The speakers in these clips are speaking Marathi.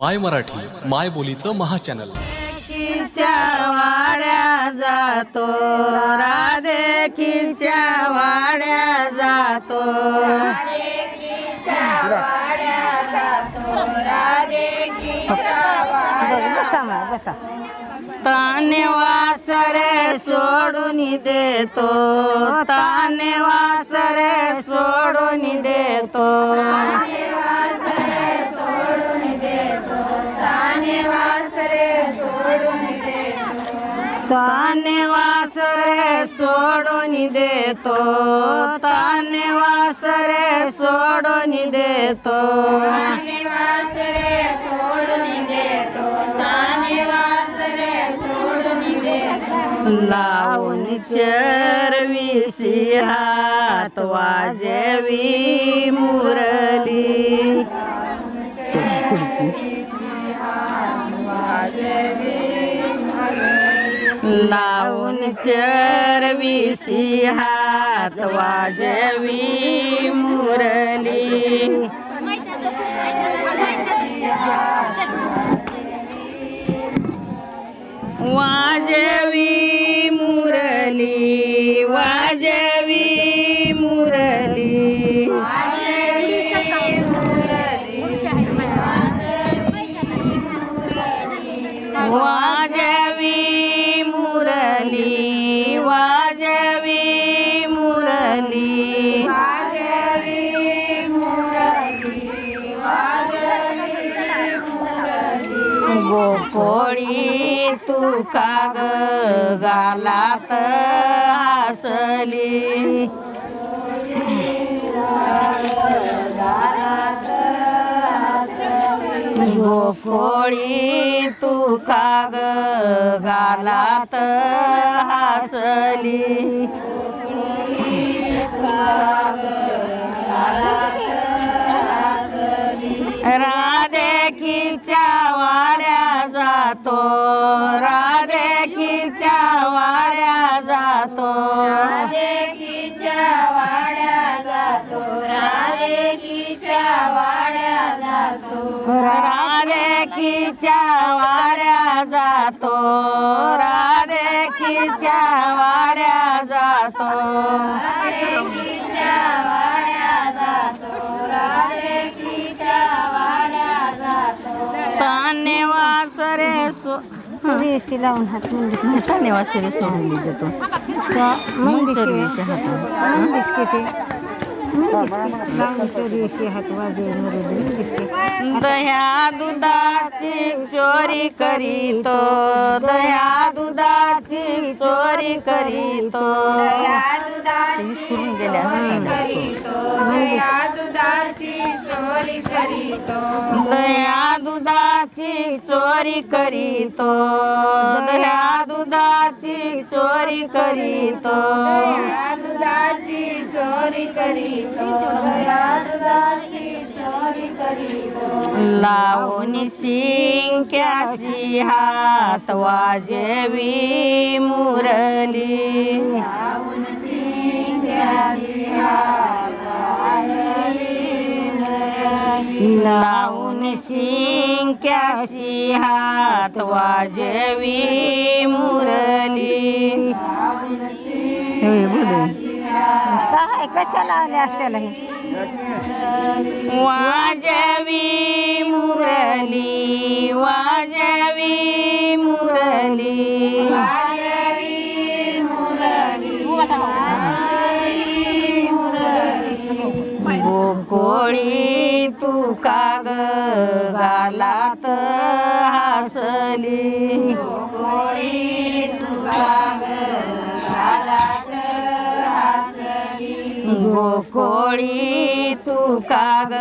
माय मराठी माय बोलीचं महाचॅनल. देखीच्या वाड्या जातो राधे राधेकीच्या वाड्या जातो. बसा सोडून देतो ताने वासरे सोडून देतो. ताने वासरे सोडून देतो. ताने वासरे सोडून देतो. ताने वासरे सोडून देतो. लावून चरवीसी हात वाजवी मुरली. लावून चरवीसी हात वाजवी मुरली. वाजवी मुरली वाजवी पोळी तू काग गालात हसली. गोपोळी हो तू काग गालात हसली. राधे की चा जातो. राधेकीच्या वाड्या जातो. राधेकीच्या वाड्या जातो. राधेकीच्या वाड्या जातो. राधेकीच्या वाड्या जातो. राधेकीच्या वाड्या जातो. ताने वासरे सो चुरीशी लावून हात मुंडीस ताने वासरे सोडून देतो. मुंडीस हात मुंडीस किती? दह्या दुधाची चोरी करीतो. दह्या दुधाची चोरी करीतो विसरून गेल्या दह्या दुधाची चोरी करीतो दह्या दुधाची चोरी करीतो. लावून शिंक्याशी हात वाजवी मुरली. लावून शिंक्याशी हात वाजवी मुरली. होय, बोलू. काय कशाला आले असत्याला हे? वाजवी मुरली वाजवी मुरली. गोकोळी तू काग गालात हसली. गोकोळी तू काग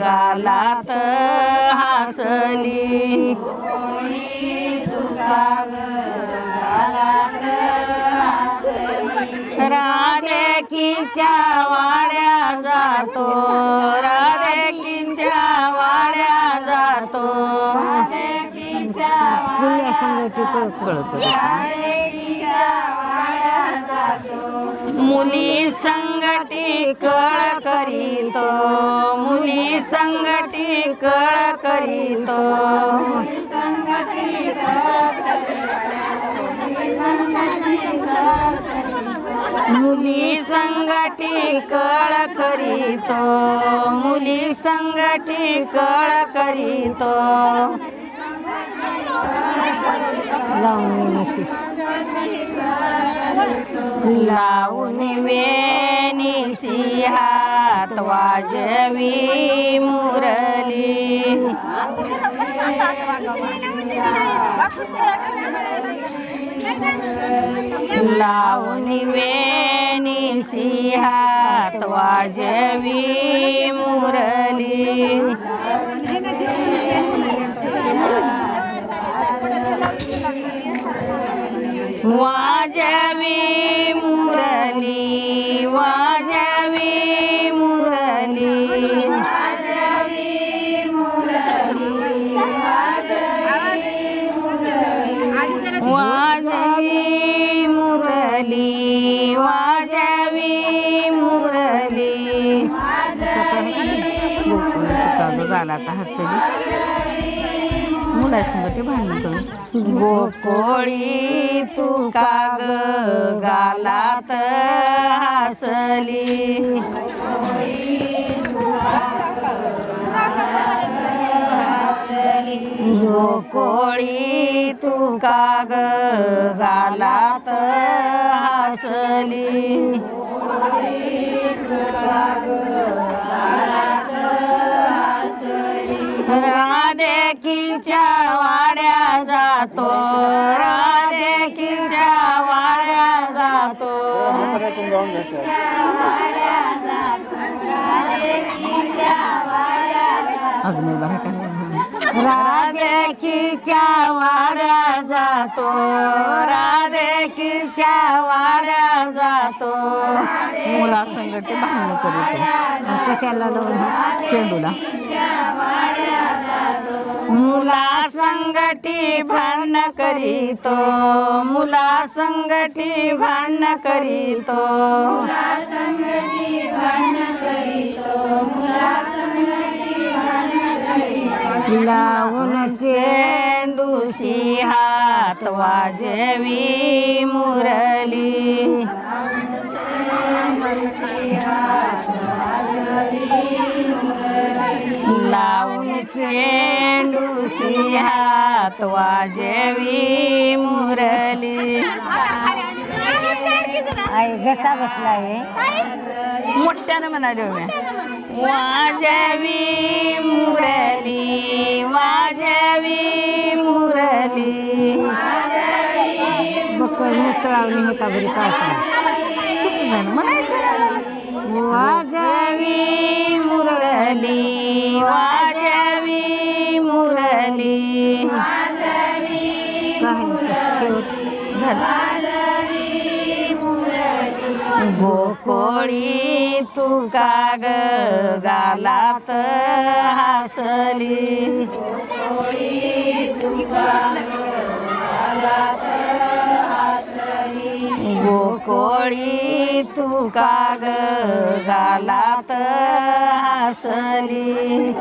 गालात हसली. राधेकीच्या वाड्या जातो राधेकीच्या वाड्या जातो. मुली संगटी कळ करीत मुली संगटी कळ करीत मुली संगटी कळ करीत मुली संगटी कळ करीत लावणी लावून वेणी सिहात वाजवी मुरली लावून वेणी सिहात वाजवी मुरली वाजवी मुरली वाजवी मुरली. वाजवी मुरली वाजवी मुरली. झाला आता हसली. मुलासंगती भांडण करून. गोकोळी तू काग गालात हसली. गोकोळी तू काग गालात हसली. राधेकीच्या वाड्या जातो. राधेकीच्या वाड्या जातो? राधेकीच्या वाड्या जातो. राधेकीच्या वाड्या जातो. मुला संगती भांडण करीतो कशाला लावून चेंडूला. मुला संगटी भांडण करीतो. मुला संगटी भांडण करीतो. लावून चेंडूशी हात वाजवी मुरली. लावून हात वाजवी मुरली. आई घसा बसला आहे. मोठ्यानं म्हणाले हो मी. वाजवी मुरली वाजवी मुरली. मुसळावली होता बरी कसं झालं? मुरली. वाजवी मुरली. गोकोळी तू काग गालात हसली. कोळी तू काग गालात हसली.